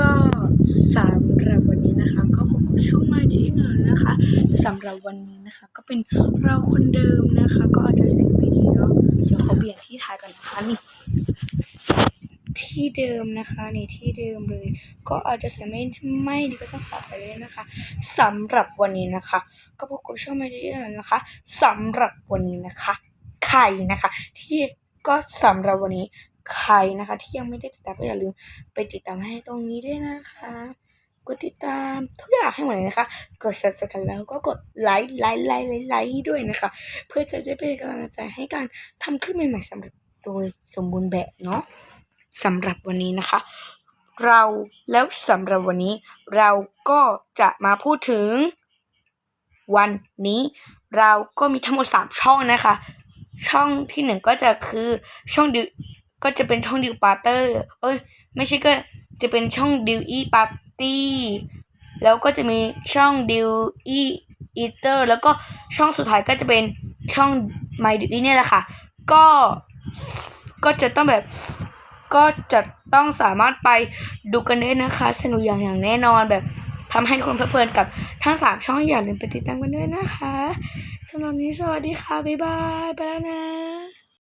ก็สำหรับวันนี้นะคะ ก็พบกับช่องมาดีอีกแล้วนะคะสำหรับวันนี้นะคะ ก็เป็นเราคนเดิมนะคะ ก็อาจจะเสียงไม่ดีเนาะเดี๋ยวเขาเปลี่ยนที่ถ่ายกันนะคะนี่ที่เดิมนะคะนี่ที่เดิมเลย ก็อาจจะเสียงไม่ไม่ดีก็ต้องขอไปด้วยนะคะสำหรับวันนี้นะคะ ก็พบกับช่องมาดีอีกแล้วนะคะสำหรับวันนี้นะคะ ใครนะคะ ที่ก็สำหรับวันนี้ ใครนะคะ ที่ยังไม่ได้ติดตามก็อย่าลืมไปติดตามให้ตรงนี้ด้วยนะคะ กดติดตามทุกอย่างให้หมดเลยนะคะ กด subscribe แล้วก็กดไลค์ไลค์ไลค์ไลค์ไลค์ด้วยนะคะ เพื่อจะได้เป็นกำลังใจให้การทำคลิปใหม่ๆสำหรับโดยสมบูรณ์แบบเนาะสำหรับวันนี้นะคะ เราแล้วสำหรับวันนี้ เราก็จะมาพูดถึง วันนี้ เราก็มีทั้งหมดสามช่องนะคะ ช่องที่หนึ่งก็จะคือช่องดิว ก็จะเป็นช่องดิวปาร์เตอร์เอ้ยไม่ใช่ก็จะเป็นช่องดิวอีปาร์ตี้แล้วก็จะมีช่องดิวอีอีเตอร์แล้วก็ช่องสุดท้ายก็จะเป็นช่องไมดิวอีเนี่ยแหละค่ะ ก็ก็จะต้องแบบก็จะต้องสามารถไปดูกันได้นะคะ สนุกอย่างอย่างแน่นอนแบบทำให้คนเพลิดเพลินกับทั้งสามช่องอย่าลืมไปติดตามกันด้วยนะคะสำหรับนี้สวัสดีค่ะ บ๊ายบาย ไปแล้วนะ